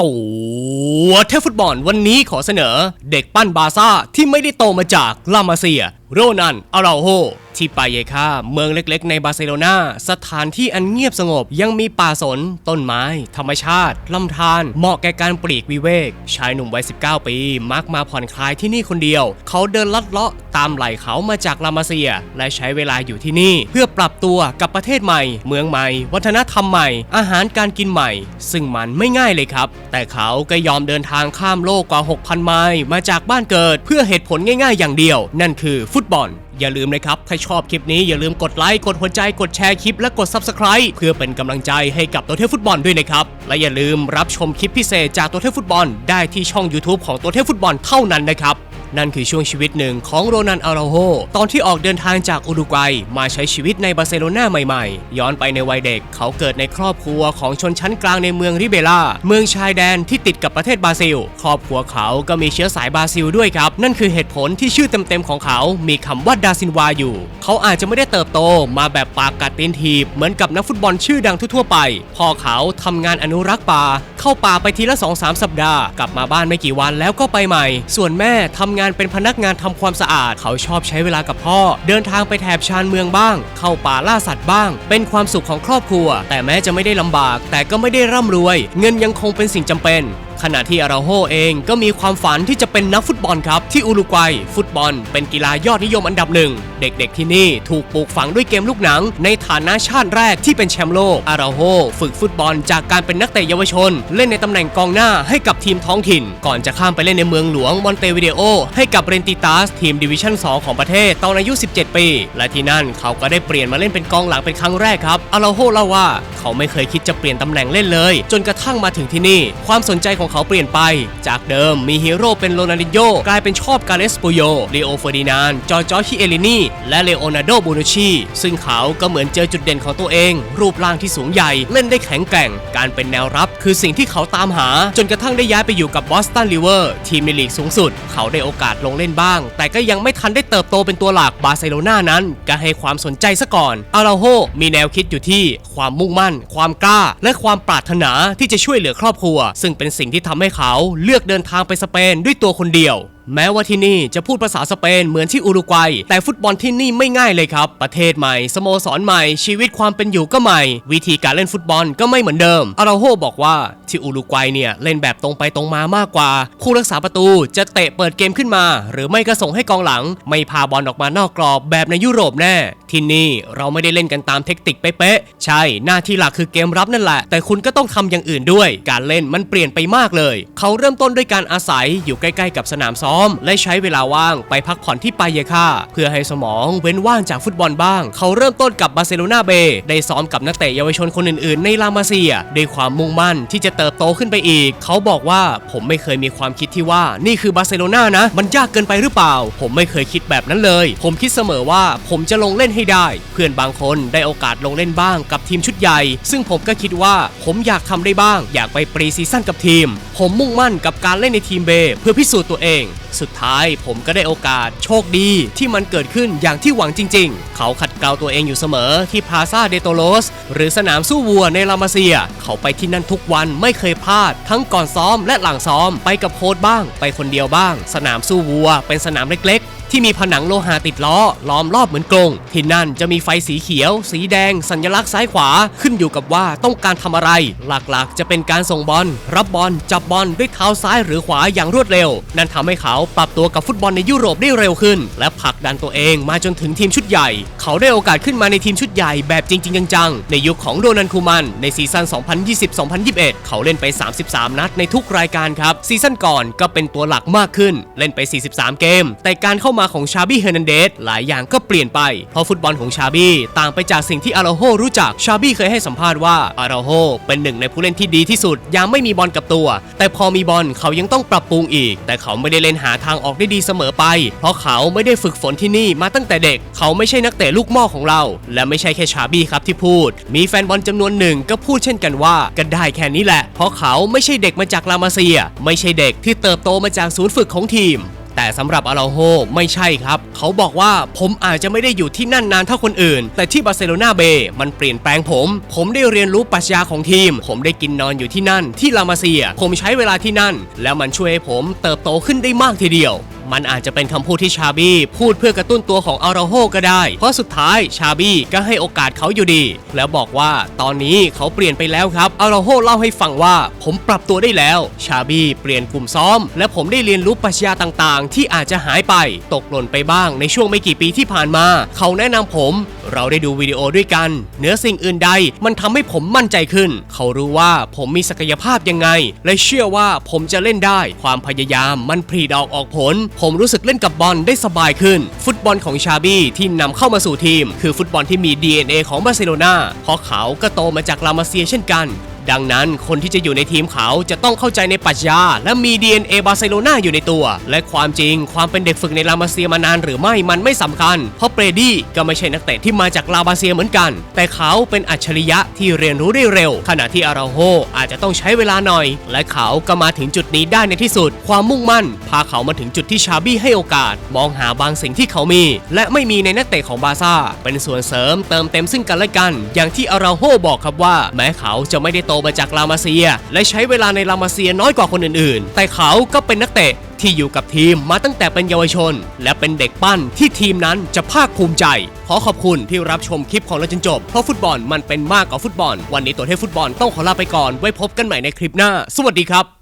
ตัวเทพฟุตบอลวันนี้ขอเสนอ เด็กปั้นบาซ่าที่ไม่ได้โตมาจากลามาเซีย โรนันอาราโฮ ที่ปาเยคาเมืองเล็กๆ ในบาร์เซโลนาสถานที่อันเงียบสงบยังมีป่าสน ต้นไม้ ธรรมชาติลำธารเหมาะแก่การปลีกวิเวก ชายหนุ่มวัย 19 ปี มักมาผ่อนคลายที่นี่คนเดียว เขาเดินลัดเลาะตามไหล่เขามาจากลามาเซีย และใช้เวลาอยู่ที่นี่ เพื่อปรับตัวกับประเทศใหม่ เมืองใหม่ วัฒนธรรมใหม่ อาหารการกินใหม่ ซึ่งมันไม่ง่ายเลยครับ แต่เขาก็ยอมเดินทางข้ามโลกกว่า 6,000 ไมล์มาจากบ้านเกิด เพื่อเหตุผลง่ายๆ อย่างเดียว นั่นคือฟุตบอล อย่าลืมนะครับ ถ้าชอบคลิปนี้อย่าลืมกดไลค์กดหัวใจกดแชร์คลิปและกด Subscribe เพื่อเป็นกำลังใจให้กับตัวเทพฟุตบอลด้วยนะครับ และอย่าลืมรับชมคลิปพิเศษจากตัวเทพฟุตบอล ได้ที่ช่อง YouTube ของตัวเทพฟุตบอลเท่านั้นนะครับ นั่นคือช่วงชีวิตหนึ่งของโรนันอาราโฮตอนที่ออกเดินทางจากอุรุกวัยมาใช้ชีวิตในบาร์เซโลนาใหม่ๆ ย้อนไปในวัยเด็กเขาเกิดในครอบครัวของชนชั้นกลางในเมืองริเบล่าเมืองชายแดนที่ติดกับประเทศบราซิล ครอบครัวเขาก็มีเชื้อสายบราซิลด้วยครับ นั่นคือเหตุผลที่ชื่อเต็มๆของเขา มีคำว่าดาซินวาอยู่ เขาอาจจะไม่ได้เติบโตมาแบบปากกัดตีนทีบ เหมือนกับนักฟุตบอลชื่อดังทั่วๆไป พ่อเขาทำงานอนุรักษ์ป่า เข้าป่าไปทีละ 2-3 สัปดาห์ กลับมาบ้านไม่กี่วันแล้วก็ไปใหม่ ส่วนแม่ทำงานงานเป็นพนักงานทำความสะอาด เขาชอบใช้เวลากับพ่อ เดินทางไปแถบชานเมืองบ้าง เข้าป่าล่าสัตว์บ้าง เป็นความสุขของครอบครัว แต่แม้จะไม่ได้ลำบาก แต่ก็ไม่ได้ร่ำรวย เงินยังคงเป็นสิ่งจำเป็น ขณะที่อาราโฮเองก็มีความฝันที่จะเป็นนักฟุตบอลครับ ที่อุรุกวัย ฟุตบอลเป็นกีฬายอดนิยมอันดับหนึ่ง เด็กๆที่นี่ถูกปลูกฝังด้วยเกมลูกหนัง ในฐานะชาติแรกที่เป็นแชมป์โลกอาราโฮฝึกฟุตบอลจากการเป็นนักเตะเยาวชน เล่นในตำแหน่งกองหน้าให้กับทีมท้องถิ่น ก่อนจะข้ามไปเล่นในเมืองหลวงมอนเตวิเดโอ ให้กับเรนติตาสทีมดิวิชั่น 2 ของประเทศตอนอายุ 17 ปี และที่นั่นเขาก็ได้เปลี่ยนมาเล่นเป็นกองหลังเป็นครั้งแรกครับอาราโฮเล่าว่า เขาไม่เคยคิดจะเปลี่ยนตำแหน่งเล่นเลย จนกระทั่งมาถึงที่นี่ ความสนใจของเขาเปลี่ยนไป จากเดิมมีฮีโร่เป็นโรนัลดินโญกลายเป็นชอบกาเลสปูโยเลโอเฟอร์ดินานจอร์จอชิเอลินีและเลโอนาร์โดบูนุชีซึ่งเขาก็เหมือนเจอจุดเด่นของตัวเอง รูปร่างที่สูงใหญ่ เล่นได้แข็งแกร่ง การเป็นแนวรับคือสิ่งที่เขาตามหา จนกระทั่งได้ย้ายไปอยู่กับบอสตันริเวอร์ทีมในลีกสูงสุด เขาได้โอกาสลงเล่นบ้าง แต่ก็ยังไม่ทันได้เติบโตเป็นตัวหลักบาร์เซโลนานั้นก็ให้ความสนใจซะก่อนอาราโฮมีแนวคิดอยู่ที่ความมุ่งมั่น ความกล้า และความปรารถนาที่จะช่วยเหลือครอบครัว ซึ่งเป็นสิ่งที่ทำให้เขาเลือกเดินทางไปสเปนด้วยตัวคนเดียว แม้ว่าที่นี่จะพูดภาษาสเปนเหมือนที่อุรุกวัย แต่ฟุตบอลที่นี่ไม่ง่ายเลยครับ ประเทศใหม่ สโมสรใหม่ ชีวิตความเป็นอยู่ก็ใหม่ วิธีการเล่นฟุตบอลก็ไม่เหมือนเดิม อาราโฮบอกว่าที่อุรุกวัยเนี่ย เล่นแบบตรงไปตรงมามากกว่า ผู้รักษาประตูจะเตะเปิดเกมขึ้นมา หรือไม่ก็ส่งให้กองหลัง ไม่พาบอลออกมานอกกรอบแบบในยุโรปแน่ ที่นี่เราไม่ได้เล่นกันตามเทคนิคเป๊ะๆใช่ หน้าที่หลักคือเกมรับนั่นแหละ แต่คุณก็ต้องทำอย่างอื่นด้วย การเล่นมันเปลี่ยนไปมากเลย เขาเริ่มต้นด้วยการอาศัยอยู่ใกล้ ๆ กับสนามซ้อมซ้อม และใช้เวลาว่างไปพักผ่อนที่ปาเยคาเพื่อให้สมองเว้นว่างจากฟุตบอลบ้าง เขาเริ่มต้นกับบาร์เซโลนาเบได้ซ้อมกับนักเตะเยาวชนคนอื่นๆ ในลามาเซียด้วยความมุ่งมั่นที่จะเติบโตขึ้นไปอีก เขาบอกว่าผมไม่เคยมีความคิดที่ว่านี่คือบาร์เซโลนานะ มันยากเกินไปหรือเปล่า ผมไม่เคยคิดแบบนั้นเลย ผมคิดเสมอว่าผมจะลงเล่นให้ได้ เพื่อนบางคนได้โอกาสลงเล่นบ้างกับทีมชุดใหญ่ ซึ่งผมก็คิดว่าผมอยากทำได้บ้าง อยากไปปรีซีซั่นกับทีม ผมมุ่งมั่นกับการเล่นในทีมเบเพื่อพิสูจน์ตัวเองสุดท้ายผมก็ได้โอกาสโชคดีที่มันเกิดขึ้นอย่างที่หวังจริง ๆ เขาขัดเกลาตัวเองอยู่เสมอที่พาซาเดโตโลสหรือสนามสู้วัวในลามาเซีย เขาไปที่นั่นทุกวันไม่เคยพลาด ทั้งก่อนซ้อมและหลังซ้อมไปกับโค้ชบ้าง ไปคนเดียวบ้าง สนามสู้วัว เป็นสนามเล็ก ที่มีผนังโลหะติดล้อล้อมรอบเหมือนกรงที่นั่นจะมีไฟสีเขียว สีแดง สัญลักษณ์ซ้ายขวาขึ้นอยู่กับว่าต้องการทำอะไร หลักๆ จะเป็นการส่งบอล รับบอล จับบอลด้วยเท้าซ้ายหรือขวาอย่างรวดเร็ว นั่นทำให้เขาปรับตัวกับฟุตบอลในยุโรปได้เร็วขึ้น และผลักดันตัวเองมาจนถึงทีมชุดใหญ่ เขาได้โอกาสขึ้นมาในทีมชุดใหญ่แบบจริง ๆ จังๆ ในยุคของโดนันคูมันในซีซั่น 2020-2021 เขาเล่นไป 33 นัดในทุกรายการครับซีซั่นก่อนก็เป็นตัวหลักมากขึ้น เล่นไป 43 เกม แต่การเข้ามาของชาบี้เฮอร์นันเดสหลายอย่างก็เปลี่ยนไป เพราะฟุตบอลของชาบี้ต่างไปจากสิ่งที่อาราโฮรู้จัก ชาบี้เคยให้สัมภาษณ์ว่าอาราโฮเป็นหนึ่งในผู้เล่นที่ดีที่สุดยามไม่มีบอลกับตัว แต่พอมีบอลเขายังต้องปรับปรุงอีก แต่เขาไม่ได้เล่นหาทางออกได้ดีเสมอไป เพราะเขาไม่ได้ฝึกฝนที่นี่มาตั้งแต่เด็ก เขาไม่ใช่นักเตะลูกหม้อของเรา และไม่ใช่แค่ชาบี้ครับที่พูด มีแฟนบอลจำนวนหนึ่งก็พูดเช่นกันว่าก็ได้แค่นี้แหละ เพราะเขาไม่ใช่เด็กมาจากลามาเซีย ไม่ใช่เด็กที่เติบโตมาจากศูนย์ฝึกของทีม แต่สำหรับอาราโฮไม่ใช่ครับ เขาบอกว่าผมอาจจะไม่ได้อยู่ที่นั่นนานเท่าคนอื่น แต่ที่บาร์เซโลนาเบย์มันเปลี่ยนแปลงผม ผมได้เรียนรู้ปรัชญาของทีม ผมได้กินนอนอยู่ที่นั่น ที่ลามาเซีย ผมใช้เวลาที่นั่น แล้วมันช่วยให้ผมเติบโตขึ้นได้มากทีเดียว มันอาจจะเป็นคำพูดที่ชาบี้พูดเพื่อกระตุ้นตัวของอาราโฮก็ได้ เพราะสุดท้ายชาบี้ก็ให้โอกาสเขาอยู่ดี แล้วบอกว่าตอนนี้เขาเปลี่ยนไปแล้วครับอาราโฮเล่าให้ฟังว่าผมปรับตัวได้แล้ว ชาบี้เปลี่ยนกลุ่มซ้อม และผมได้เรียนรู้ปรัชญาต่างๆ ที่อาจจะหายไปตกหล่นไปบ้างในช่วงไม่กี่ปีที่ผ่านมา เขาแนะนำผม เราได้ดูวิดีโอด้วยกันเหนือสิ่งอื่นใด มันทำให้ผมมั่นใจขึ้น เขารู้ว่าผมมีศักยภาพยังไง และเชื่อว่าผมจะเล่นได้ ความพยายามมันผลิดอกออกผลผมรู้สึกเล่นกับบอลได้สบายขึ้น ฟุตบอลของชาบี้ที่นำเข้ามาสู่ทีม คือฟุตบอลที่มี DNA ของบาร์เซโลนาเพราะเขาก็โตมาจากลามาเซียเช่นกัน ดังนั้นคนที่จะอยู่ในทีมเขาจะต้องเข้าใจในปรัชญาและมี DNA บาร์เซโลนาอยู่ในตัว และความจริงความเป็นเด็กฝึกในลามาเซียมานานหรือไม่มันไม่สำคัญ เพราะเปรดี้ก็ไม่ใช่นักเตะที่มาจากลาบาเซียเหมือนกัน แต่เขาเป็นอัจฉริยะที่เรียนรู้ได้เร็ว ขณะที่อาราโฮอาจจะต้องใช้เวลาหน่อย และเขาก็มาถึงจุดนี้ได้ในที่สุด ความมุ่งมั่น พาเขามาถึงจุดที่ชาบี้ให้โอกาส มองหาบางสิ่งที่เขามี และไม่มีในนักเตะของบาร์ซ่าเป็นส่วนเสริมเติมเต็มซึ่งกันและกัน อย่างที่อาราโฮบอกครับว่า แม้เขาจะไม่ได้โตตมาจากลามาเซีย และใช้เวลาในลามาเซียน้อยกว่าคนอื่นๆ แต่เขาก็เป็นนักเตะที่อยู่กับทีมมาตั้งแต่เป็นเยาวชน และเป็นเด็กปั้นที่ทีมนั้นจะภาคภูมิใจ ขอขอบคุณที่รับชมคลิปของเราจนจบ เพราะฟุตบอลมันเป็นมากกว่าฟุตบอล วันนี้ตัวเทพฟุตบอลต้องขอลาไปก่อนไว้พบกันใหม่ในคลิปหน้า สวัสดีครับ